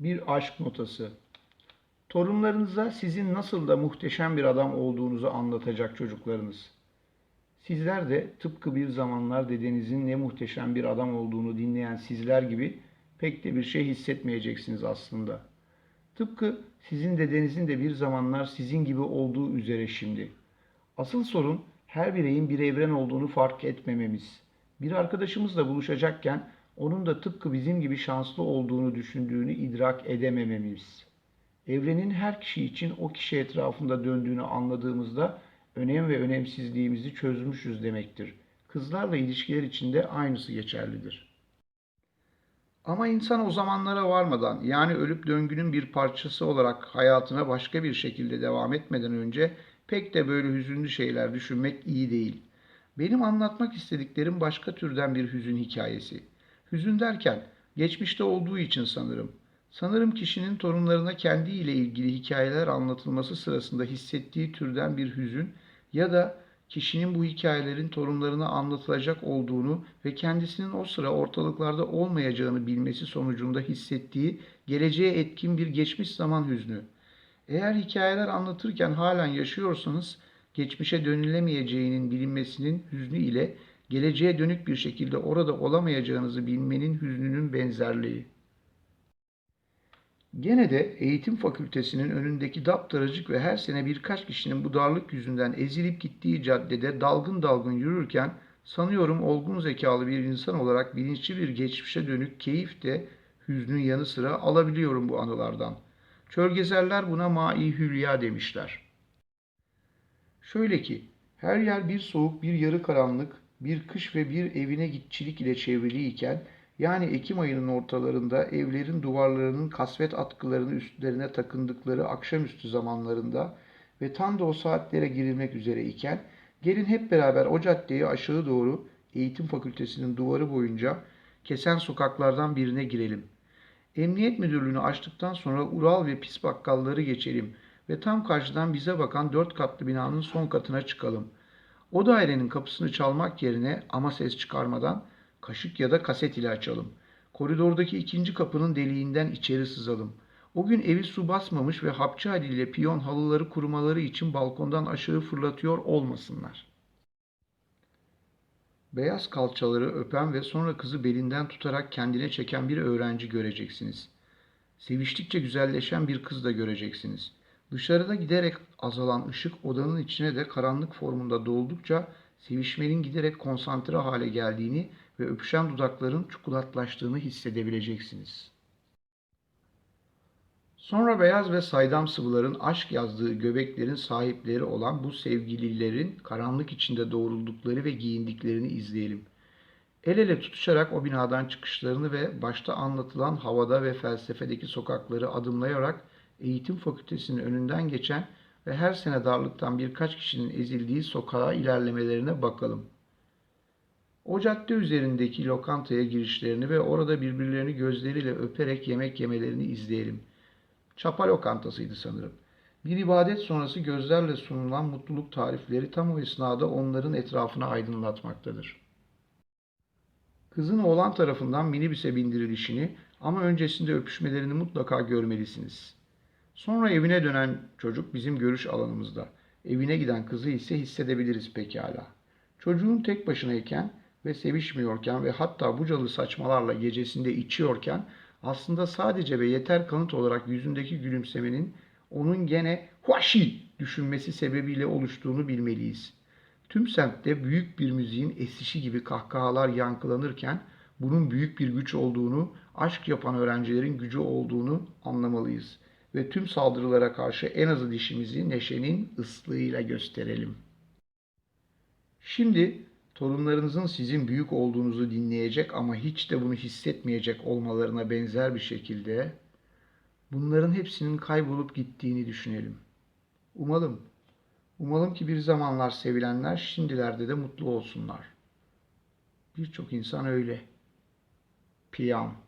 Bir aşk notası. Torunlarınıza sizin nasıl da muhteşem bir adam olduğunuzu anlatacak çocuklarınız. Sizler de tıpkı bir zamanlar dedenizin ne muhteşem bir adam olduğunu dinleyen sizler gibi pek de bir şey hissetmeyeceksiniz aslında. Tıpkı sizin dedenizin de bir zamanlar sizin gibi olduğu üzere şimdi. Asıl sorun her bireyin bir evren olduğunu fark etmememiz. Bir arkadaşımızla buluşacakken onun da tıpkı bizim gibi şanslı olduğunu düşündüğünü idrak edemememiz. Evrenin her kişi için o kişi etrafında döndüğünü anladığımızda önem ve önemsizliğimizi çözmüşüz demektir. Kızlarla ilişkiler için de aynısı geçerlidir. Ama insan o zamanlara varmadan yani ölüp döngünün bir parçası olarak hayatına başka bir şekilde devam etmeden önce pek de böyle hüzünlü şeyler düşünmek iyi değil. Benim anlatmak istediklerim başka türden bir hüzün hikayesi. Hüzün derken geçmişte olduğu için sanırım. Sanırım kişinin torunlarına kendiyle ilgili hikayeler anlatılması sırasında hissettiği türden bir hüzün ya da kişinin bu hikayelerin torunlarına anlatılacak olduğunu ve kendisinin o sıra ortalıklarda olmayacağını bilmesi sonucunda hissettiği geleceğe etkin bir geçmiş zaman hüznü. Eğer hikayeler anlatırken halen yaşıyorsanız geçmişe dönülemeyeceğinin bilinmesinin hüznü ile geleceğe dönük bir şekilde orada olamayacağınızı bilmenin hüznünün benzerliği. Gene de eğitim fakültesinin önündeki daptaracık ve her sene birkaç kişinin bu darlık yüzünden ezilip gittiği caddede dalgın dalgın yürürken sanıyorum olgun zekalı bir insan olarak bilinçli bir geçmişe dönük keyif de hüznün yanı sıra alabiliyorum bu anılardan. Çölgezerler buna mai hülya demişler. Şöyle ki her yer bir soğuk, bir yarı karanlık, bir kış ve bir evine gitçilik ile çevriliyken yani Ekim ayının ortalarında evlerin duvarlarının kasvet atkılarını üstlerine takındıkları akşamüstü zamanlarında ve tam da o saatlere girilmek üzere iken gelin hep beraber o caddeyi aşağı doğru eğitim fakültesinin duvarı boyunca kesen sokaklardan birine girelim. Emniyet müdürlüğünü açtıktan sonra Ural ve pis bakkalları geçelim ve tam karşıdan bize bakan dört katlı binanın son katına çıkalım. O dairenin kapısını çalmak yerine ama ses çıkarmadan kaşık ya da kaset ile açalım. Koridordaki ikinci kapının deliğinden içeri sızalım. O gün evi su basmamış ve hapçı haliyle piyon halıları kurumaları için balkondan aşağı fırlatıyor olmasınlar. Beyaz kalçaları öpen ve sonra kızı belinden tutarak kendine çeken bir öğrenci göreceksiniz. Seviştikçe güzelleşen bir kız da göreceksiniz. Dışarıda giderek azalan ışık odanın içine de karanlık formunda doldukça sevişmenin giderek konsantre hale geldiğini ve öpüşen dudakların çikolatlaştığını hissedebileceksiniz. Sonra beyaz ve saydam sıvıların aşk yazdığı göbeklerin sahipleri olan bu sevgililerin karanlık içinde doğruldukları ve giyindiklerini izleyelim. El ele tutuşarak o binadan çıkışlarını ve başta anlatılan havada ve felsefedeki sokakları adımlayarak eğitim fakültesinin önünden geçen ve her sene darlıktan birkaç kişinin ezildiği sokağa ilerlemelerine bakalım. O cadde üzerindeki lokantaya girişlerini ve orada birbirlerini gözleriyle öperek yemek yemelerini izleyelim. Çapa lokantasıydı sanırım. Bir ibadet sonrası gözlerle sunulan mutluluk tarifleri tam o esnada onların etrafını aydınlatmaktadır. Kızın oğlan tarafından minibüse bindirilişini ama öncesinde öpüşmelerini mutlaka görmelisiniz. Sonra evine dönen çocuk bizim görüş alanımızda. Evine giden kızı ise hissedebiliriz pekala. Çocuğun tek başınayken ve sevişmiyorken ve hatta bucalı saçmalarla gecesinde içiyorken aslında sadece ve yeter kanıt olarak yüzündeki gülümsemenin onun gene huaşi düşünmesi sebebiyle oluştuğunu bilmeliyiz. Tüm semtte büyük bir müziğin esişi gibi kahkahalar yankılanırken bunun büyük bir güç olduğunu, aşk yapan öğrencilerin gücü olduğunu anlamalıyız. Ve tüm saldırılara karşı en azı dişimizi neşenin ıslığıyla gösterelim. Şimdi torunlarınızın sizin büyük olduğunuzu dinleyecek ama hiç de bunu hissetmeyecek olmalarına benzer bir şekilde bunların hepsinin kaybolup gittiğini düşünelim. Umalım, umalım ki bir zamanlar sevilenler şimdilerde de mutlu olsunlar. Birçok insan öyle. Piyam.